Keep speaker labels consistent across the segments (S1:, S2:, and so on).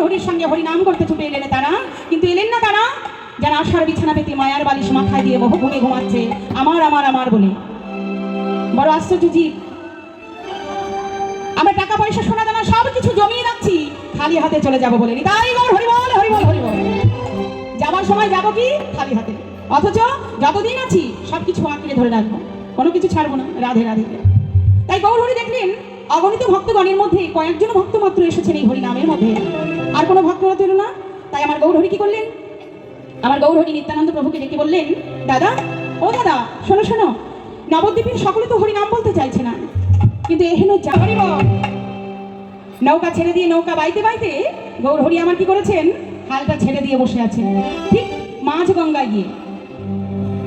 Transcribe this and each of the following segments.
S1: হরির সঙ্গে হরি নাম করতে ছুটে এলেন তারা। কিন্তু এলেন না তারা। যারা আশার বিছানা পেতে মায়ার বালিশ মাথায় দিয়ে বহু ঘুমে ঘুমাচ্ছে, আমার আমার আমার বলে। বড় আশ্চর্য জীব। আমরা টাকা পয়সা সোনা দানা সব কিছু জমিয়ে রাখছি, খালি হাতে চলে যাব বলে। তাই বল, হরি বল হরি বল। যাবার সময় যাব কি? খালি হাতে। অথচ যতদিন আছি সব কিছু আঁকড়ে ধরে রাখব। কোনো কিছু ছাড়বো না, রাধে রাধে। তাই গৌর হরি দেখলেন, অগণিত ভক্তগণের মধ্যে কয়েকজন ভক্ত মাত্র এসেছেন এই হরি নামের মধ্যে। আর কোনো ভক্ত হতে না। তাই আমার গৌর হরি কি করলেন? আমার গৌরহরি নিত্যানন্দ প্রভুকে ডেকে বললেন, দাদা, ও দাদা, শোনো শোনো। নবদ্বীপের সকলে তো হরি নাম বলতে চাইছে না। কিন্তু এহেন বল নৌকা ছেড়ে দিয়ে নৌকা বাইতে বাইতে গৌরহরি আমার কি করেছেন? হালটা ছেড়ে দিয়ে বসে আছেন। ঠিক মাঝ গঙ্গায় গিয়ে।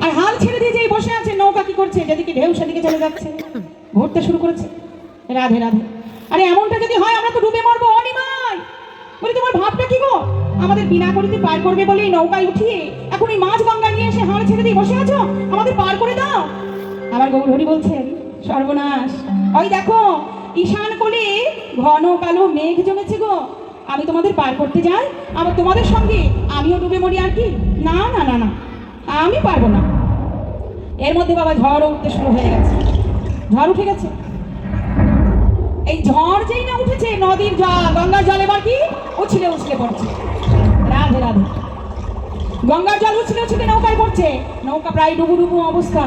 S1: আর হাল ছেড়ে দিয়ে যেই বসে আছে নৌকা কি করছে? যেদিকে ঢেউ সেদিকে চলে যাচ্ছে। ঘুরতে শুরু করেছে। রাধে রাধে। আরে, এমনটা যদি হয়, আমরা তো ডুবে মরবো। অনিমায় বলি তোমার ভাবটা কি গো আমাদের বিনা করিতে পার করবে বলে এই নৌকায় উঠিয়ে এখন এই মাছ গঙ্গা নিয়ে এসে হাড় ছেড়ে দিয়ে বসে আছো? আমাদের পার করে দাও। আমার গৌরহরি বলছেন, সর্বনাশ। ওই দেখো, ঈশান কোলে ঘন কালো মেঘ জমেছে গো। আমি তোমাদের পার করতে যাই। আবার তোমাদের সঙ্গে আমিও ডুবে মরি আর কি? না না না না। আমি পারব না। এর মধ্যে বাবা ঝড় উঠতে শুরু হয়ে গেছে। ঝড় উঠে গেছে। এই ঝড় যেই না উঠেছে, নদীর জল, গঙ্গার জল এবার কি? উছলে উছলে পড়ছে। রাধে রাধে। গঙ্গার জল উছলে উছলে নৌকায় পড়ছে। নৌকা প্রায় ডুবু ডুবু অবস্থা।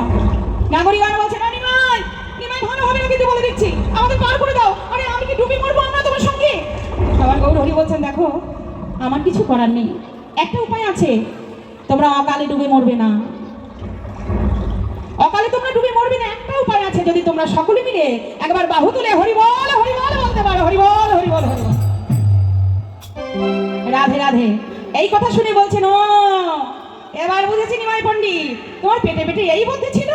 S1: নাগরিকান বলছে না নিমাই নিমাই ভালো হবে না কিন্তু বলে দিচ্ছি। আমাদের পার করে দাও। আরে, আমি কি ডুবে মরবো আমরা তোমার সঙ্গে? আমার গৌরহরি বলছেন, দেখো, আমার কিছু করার নেই। একটা উপায় আছে। তোমরা অকালে ডুবে মরবে না। অকালে তোমরা ডুবে মরবে না। যদি তোমরা সকলে মিলে একবার বাহু তুলে হরি বল হরি বল বলতে পারো হরি বল হরি বল হরি বল রাধে রাধে। এই কথা শুনে বলছেন ও এবার বুঝেছি নিমাই পণ্ডিত তোমার পেটে পেটে এই বুদ্ধি ছিল।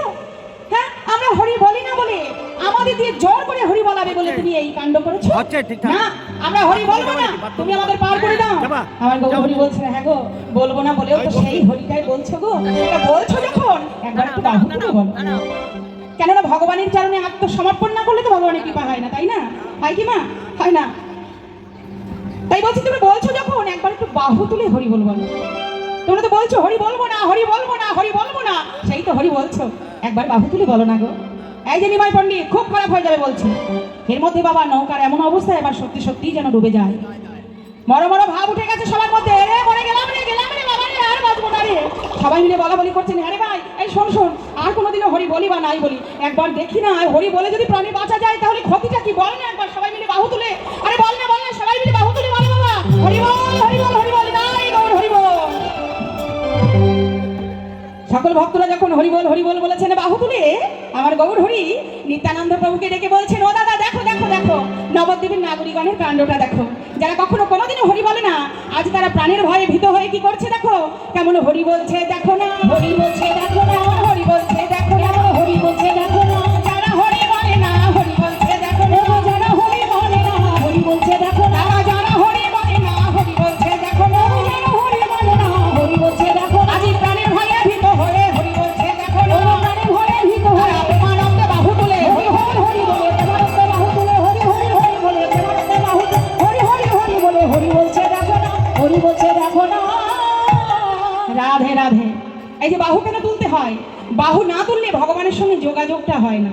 S1: হ্যাঁ আমরা হরি বলি না বলে আমাদের দিয়ে জোর করে হরি বলাবে বলে তুমি এই কাণ্ড করেছ?
S2: হচ্ছে, ঠিকঠাক।
S1: না আমরা হরি বলব না। তুমি আমাদের পার করে দাও। আমার গো হরি বলছে হ্যাঁ গো বলব না বলেও তো সেই হরিটাই বলছো গো। এটা বলছো যখন একবার একটু বাহু বলো। কেননা ভগবানের চরণে আত্মসমর্পণ না করলে তো ভগবানের কৃপা হয় না, তাই না? হয় কি মা? হয় না। তাই বলছি তুমি বলছো যখন, একবার একটু বাহু তুলে হরি বলব না তোমরা তো বলছো, হরি বলব না, হরি বলব না, হরি বলব না। সেই তো হরি বলছো। একবার বাহু তুলে বলো না গো। এই যে নিমাই পণ্ডিত, খুব খারাপ হয়ে যাবে বলছি। এর মধ্যে বাবা নৌকার এমন অবস্থায় এবার সত্যি সত্যি যেন ডুবে যায়। বড় বড় ভাব উঠে গেছে সবার মধ্যে। রে মরে গেলাম রে গেলাম রে আর সবাই মিলে বলা বলি করছেন আরে ভাই এই শোন শোন, আর কোনোদিনও হরি বলি বা নাই বলি। একবার দেখি না হরি বলে যদি প্রাণী বাঁচা যায়, তাহলে ক্ষতিটা কি? বল না একবার, সবাই মিলে বাহু তুলে। আরে বল না বল না, সবাই মিলে বাহু তুলে বলে বাবা। হরি বল হরি বল হরি বল, নাই গৌর, হরি বল। সকল ভক্তরা যখন হরিবল হরিবল বলেছেন, বাহু তুলে, আমার গৌর হরি নিত্যানন্দ প্রভুকে ডেকে বলছেন, ও দাদা, দেখো দেখো দেখো, নবদ্বীপের নাগরিকগণের কাণ্ডটা দেখো। যারা কখনো কোনোদিনও হরি বলে না, আজ তারা প্রাণের ভয়ে ভীত হয়ে কি করছে দেখো? কেমন হরি বলছে, দেখো না, হরি বলছে, দেখো রাধে রাধে। এই যে বাহু কেন তুলতে হয়, বাহু না তুললে ভগবানের সঙ্গে যোগাযোগটা হয় না।